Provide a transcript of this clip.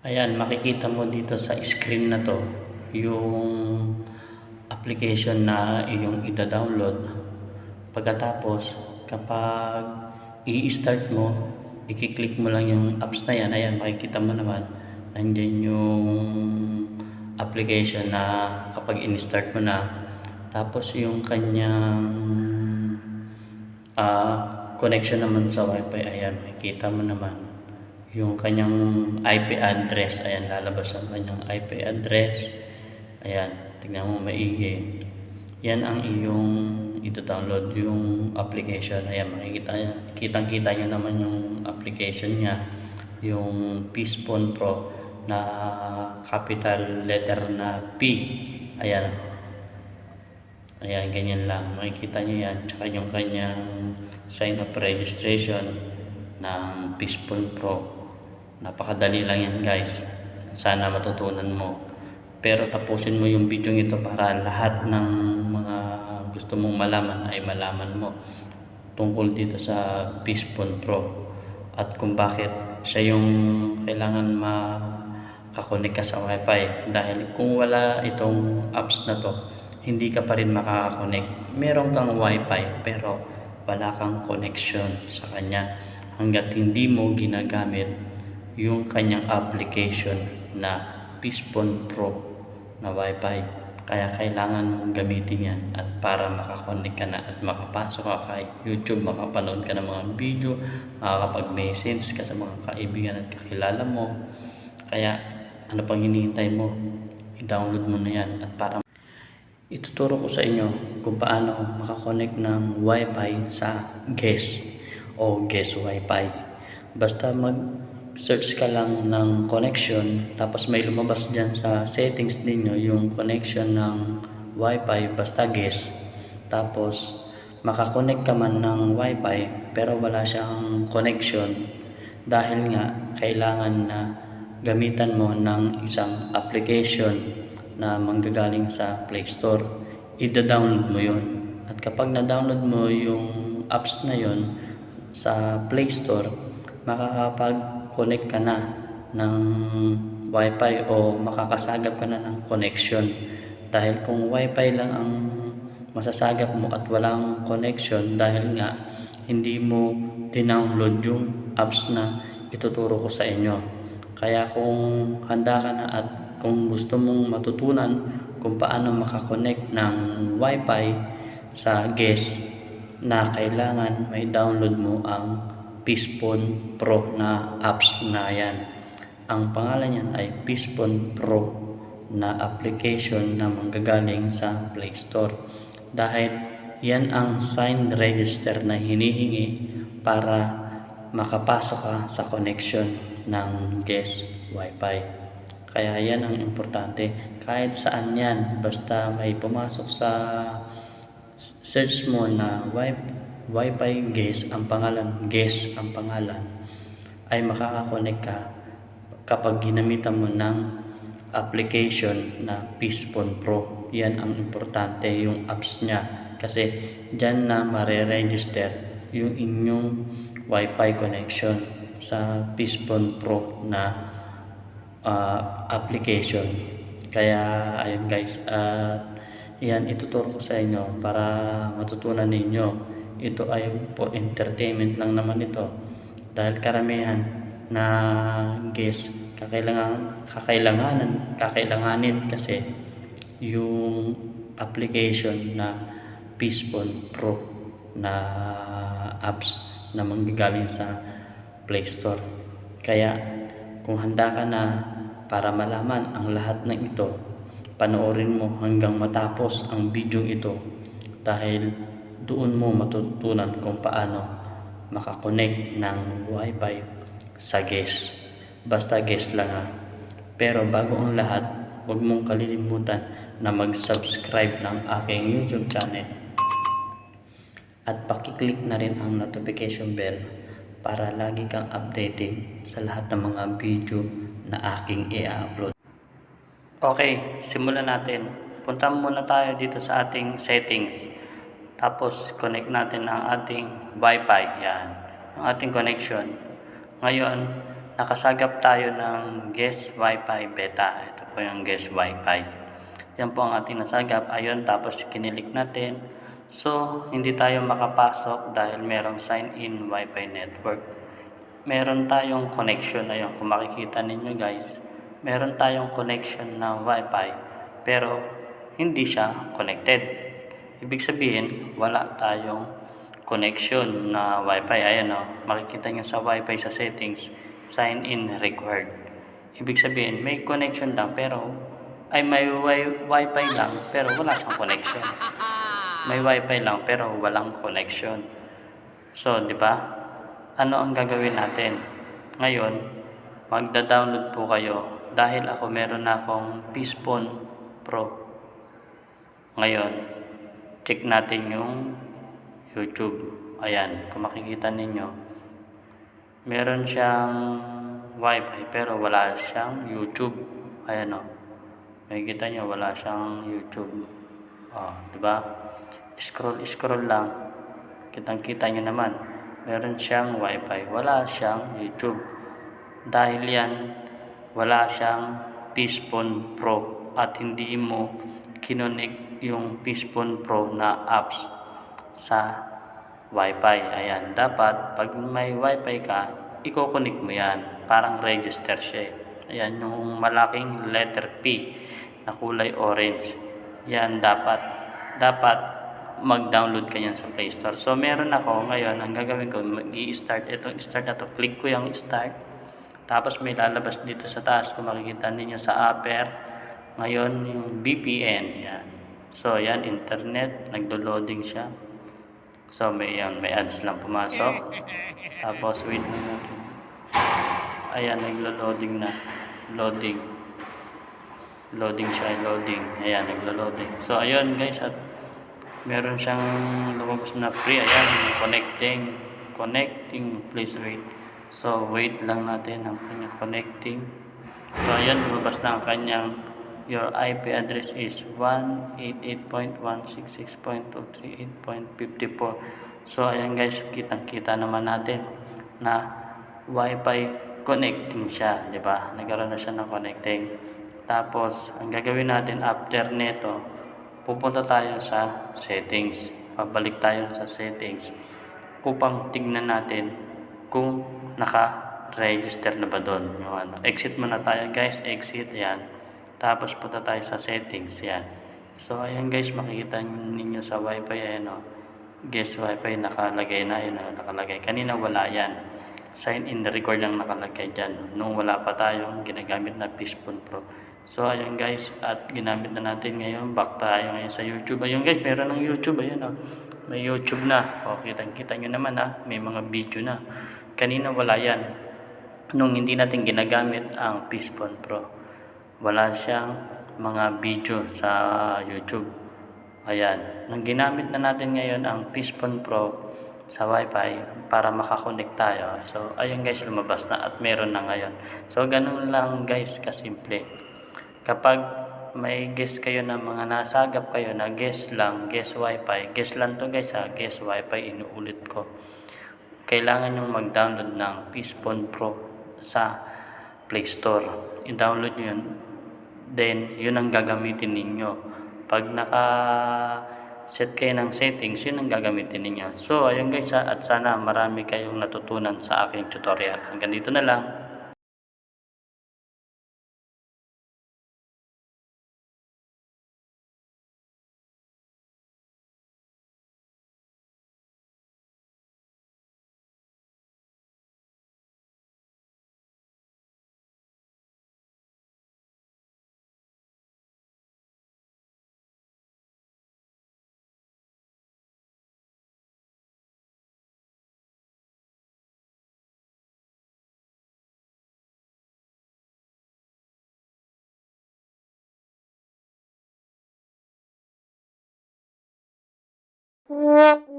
Ayan, makikita mo dito sa screen na to yung application na iyong ida-download. Pagkatapos, kapag i-start mo, i-click mo lang yung apps na yan. Ayan, makikita mo naman, nandyan yung application na kapag in-start mo na. Tapos yung kanyang ah, connection naman sa wifi, ayan, makikita mo naman yung kanyang IP address. Ayan, lalabas ang kanyang IP address. Ayan, tingnan mo maigi. Yan ang iyong ito-download yung application. Ayan, makikita. Kitang-kita niyo naman yung application niya. Yung Peacephone Pro na capital letter na P. Ayan. Ayan, ganyan lang. Makikita niyo yan. Tsaka yung kanyang sign up registration ng Peacephone Pro. Napakadali lang yan guys. Sana matutunan mo. Pero tapusin mo yung video ito para lahat ng mga gusto mong malaman ay malaman mo tungkol dito sa Peacephone Pro at kung bakit siya yung kailangan makakonek ka sa wifi dahil kung wala itong apps na to hindi ka pa rin makakakonek meron kang wifi pero wala kang connection sa kanya hanggat hindi mo ginagamit yung kanyang application na Peacephone Pro na Wi-Fi. Kaya kailangan mong gamitin yan at para makakonect ka na at makapasok ka kay YouTube, makapanood ka ng mga video, makakapag-message ka sa mga kaibigan at kakilala mo. Kaya ano pang hinihintay mo? I-download mo na yan at para ituturo ko sa inyo kung paano makakonect ng Wi-Fi sa guest o guest Wi-Fi. Basta mag search ka lang ng connection tapos may lumabas dyan sa settings ninyo yung connection ng wifi basta guess. Tapos makakonect ka man ng wifi pero wala siyang connection. Dahil nga kailangan na gamitan mo ng isang application na manggagaling sa Play Store. Ida-download mo yon at kapag na-download mo yung apps na yon sa Play Store makakapag-connect ka na ng wifi o makakasagap ka na ng connection. Dahil kung wifi lang ang masasagap mo at walang connection dahil nga hindi mo dinownload yung apps na ituturo ko sa inyo. Kaya kung handa ka na at kung gusto mong matutunan kung paano makakonect ng wifi sa guest na kailangan may download mo ang Peacephone Pro na apps na yan. Ang pangalan niyan ay Peacephone Pro na application na manggagaling sa Play Store. Dahil yan ang signed register na hinihingi para makapasok ka sa connection ng guest Wi-Fi. Kaya yan ang importante. Kahit saan yan, basta may pumasok sa search mo na Wi-Fi Wi-Fi guest ang pangalan, guest ang pangalan, ay makakakonect ka kapag ginamitan mo ng application na Peacephone Pro. Yan ang importante, yung apps niya. Kasi dyan na mare-register yung inyong Wi-Fi connection sa Peacephone Pro na uh, application. Kaya ayun guys, at uh, yan ituturo ko sa inyo para matutunan ninyo ito ay for entertainment lang naman ito. Dahil karamihan na guest kakailangan kakailanganan kakailanganin kasi yung application na Peacephone Pro na apps na manggagaling sa Play Store. Kaya kung handa ka na para malaman ang lahat ng ito panoorin mo hanggang matapos ang video ito. Dahil doon mo matutunan kung paano makakonect ng wifi sa guest. Basta guest lang ha. Pero bago ang lahat, huwag mong kalilimutan na mag-subscribe ng aking YouTube channel. At pakiclick na rin ang notification bell para lagi kang updated sa lahat ng mga video na aking i-upload. Okay, simulan natin. Punta muna tayo dito sa ating settings. Tapos, connect natin ang ating Wi-Fi. Yan. Ang ating connection. Ngayon, nakasagap tayo ng guest wifi beta. Ito po yung guest wifi. Yan po ang ating nasagap. Ayun, tapos kinilik natin. So, hindi tayo makapasok dahil merong sign-in wifi network. Meron tayong connection. Ayun, kung makikita ninyo guys, meron tayong connection na wifi. Pero, hindi siya connected. Ibig sabihin, wala tayong connection na wifi. Ayan o, makikita nyo sa wifi sa settings, sign in required. Ibig sabihin, may connection lang pero ay may wi- wifi lang pero wala siyang connection. May wifi lang pero walang connection. So, di ba? Ano ang gagawin natin? Ngayon, magda-download po kayo dahil ako meron na akong Pisphone Pro. Ngayon, check natin yung YouTube. Ayan, kung makikita ninyo, meron siyang wifi pero wala siyang YouTube. Ayan o. Makikita nyo, wala siyang YouTube. Oh, di ba? Scroll, scroll lang. Kitang-kita nyo naman. Meron siyang wifi. Wala siyang YouTube. Dahil yan, wala siyang Pisphone Pro at hindi mo kinonek yung Pisphone Pro na apps sa Wi-Fi. Ayan, dapat pag may Wi-Fi ka, iko-connect mo yan. Parang register siya. eh. Ayan, yung malaking letter P na kulay orange. Yan, dapat, dapat mag-download ka yan sa Play Store. So, meron ako ngayon, ang gagawin ko, mag-i-start itong start na to. Click ko yung start. Tapos may lalabas dito sa taas kung makikita ninyo sa upper. Ngayon, yung VPN. Yan. So, yan, internet. Nagdo-loading siya. So, may, yan, may ads lang pumasok. Tapos, wait lang natin. Ayan, naglo-loading na. Loading. Loading siya, loading. Ayan, naglo-loading. So, ayun guys, at meron siyang lumabas na free. Ayan, connecting. Connecting. Please wait. So, wait lang natin ang kanyang connecting. So, ayan, lumabas na ang kanyang Your IP address is 188.166.238.54. So, ayan guys, kitang-kita naman natin na Wi-Fi connecting siya, di ba? Nagkaroon na siya ng connecting. Tapos, ang gagawin natin after nito, pupunta tayo sa settings. Pabalik tayo sa settings upang tignan natin kung naka-register na ba doon. Ano. Exit muna tayo guys, exit, yan. Tapos punta tayo sa settings, yan. So, ayan guys, makikita ninyo sa wifi, ayan o. Guest wifi, nakalagay na, yun o, nakalagay. Kanina wala yan. Sign in the record lang nakalagay dyan. Nung wala pa tayong ginagamit na Pisphone Pro. So, ayan guys, at ginamit na natin ngayon. Back tayo ngayon sa YouTube. Ayun guys, meron ng YouTube, ayan o. May YouTube na. O, kitang-kita nyo naman ha. May mga video na. Kanina wala yan. Nung hindi natin ginagamit ang Pisphone Pro wala siyang mga video sa YouTube. Ayan. Nang ginamit na natin ngayon ang Pisphone Pro sa Wi-Fi para makakonect tayo. So, ayun guys, lumabas na at meron na ngayon. So, ganun lang guys, kasimple. Kapag may guest kayo na mga nasagap kayo na guest lang, guest Wi-Fi. Guest lang to guys ha, guest Wi-Fi, inuulit ko. Kailangan yung mag-download ng Pisphone Pro sa Play Store. I-download nyo yun then yun ang gagamitin ninyo. Pag naka set kayo ng settings, yun ang gagamitin ninyo. So, ayun guys at sana marami kayong natutunan sa aking tutorial. Hanggang dito na lang. Mm-hmm.